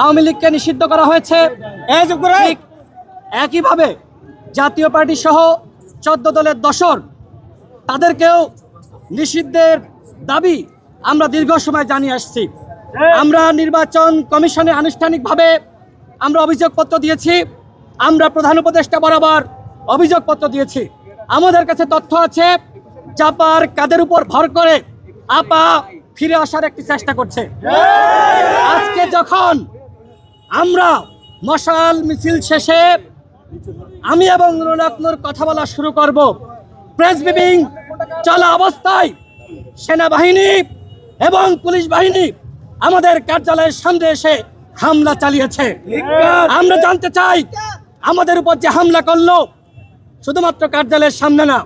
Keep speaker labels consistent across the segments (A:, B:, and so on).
A: আওয়ামী লীগকে নিষিদ্ধ করা হয়েছে। একইভাবে জাতীয় পার্টি সহ চোদ্দ দলের দশর তাদেরকেও নিষিদ্ধের দাবি আমরা দীর্ঘ সময় জানিয়ে আসছি। আমরা নির্বাচন কমিশনে আনুষ্ঠানিকভাবে আমরা অভিযোগপত্র দিয়েছি। আমরা প্রধান উপদেষ্টা বরাবর অভিযোগপত্র দিয়েছি। আমাদের কাছে তথ্য আছে চাপার কাদের উপর ভর করে আপা ফিরে আসার একটি চেষ্টা করছে। আজকে যখন আমরা মশাল মিছিল শেষে আমি এবং নুরুল কথা বলা শুরু করব। প্রেস ব্রিফিং চলা অবস্থায় সেনাবাহিনী এবং পুলিশ বাহিনী আমাদের কার্যালয়ের সামনে এসে হামলা চালিয়েছে। আমরা জানতে চাই আমাদের উপর যে হামলা করল, শুধুমাত্র কার্যালয়ের সামনে না,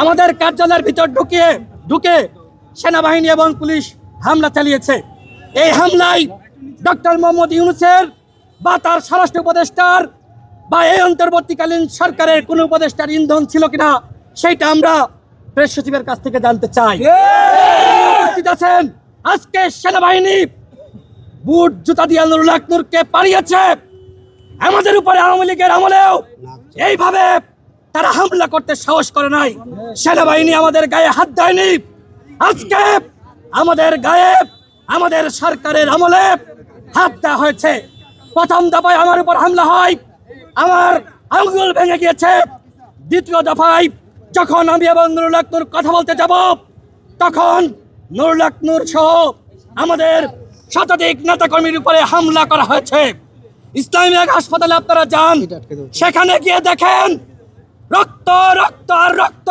A: আমাদের কার্যালয়ের ভিতর ঢুকিয়ে ঢুকে সেনাবাহিনী এবং পুলিশ হামলা চালিয়েছে। এই হামলায় ডক্টর মোহাম্মদ ইউনুসের বা তার স্বরাষ্ট্র উপদেষ্টার বা এই অন্তর্বর্তীকালীন সরকারের কোন উপদেষ্টার ইন্ধন ছিল কিনা সেইটা আমরা প্রেস সচিবের কাছ থেকে জানতে চাই। উপস্থিত আছেন। আজকে সেনাবাহিনী বুট জুতা দিয়ে নুরুল আকনুরকে পালিয়েছে আমাদের উপরে আওয়ামী লীগের আমলেও এইভাবে তারা হামলা করতে সাহস করে নাই। সেনাবাহিনী আমাদের গায়ে হাত দেয়নি। আজকে আমাদের গায়ে আমাদের সরকারের আমলে হাত দেওয়া হয়েছে। প্রথম দফায় আমার উপর হামলা হয়। আমার আঙ্গুল ভেঙে গিয়েছে। দ্বিতীয় দফায় যখন আমি এবং নুরুল আকনুর কথা বলতে যাব, তখন নুরুল আকনুর সহ আমাদের শতাধিক নেতাকর্মীর উপরে হামলা করা হয়েছে। ইসলামী এক হাসপাতালে আপনারা যান, সেখানে গিয়ে দেখেন রক্ত রক্ত আর রক্ত।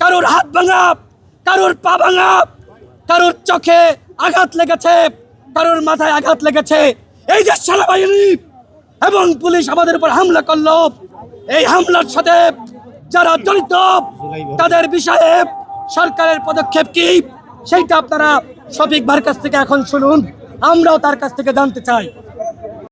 A: কারুর হাত ভাঙা, কারুর পা ভাঙা, কারুর চোখে আঘাত লেগেছে, কারুর মাথায় আঘাত লেগেছে। এই যে সেনাবাহিনী এবং পুলিশ আমাদের উপর হামলা করল, এই হামলার সাথে যারা জড়িত, তাদের বিষয়ে সরকারের পদক্ষেপ কি, সেইটা আপনারা শফিক ভাইয়ের কাছ থেকে এখন শুনুন। আমরাও তার কাছ থেকে জানতে চাই।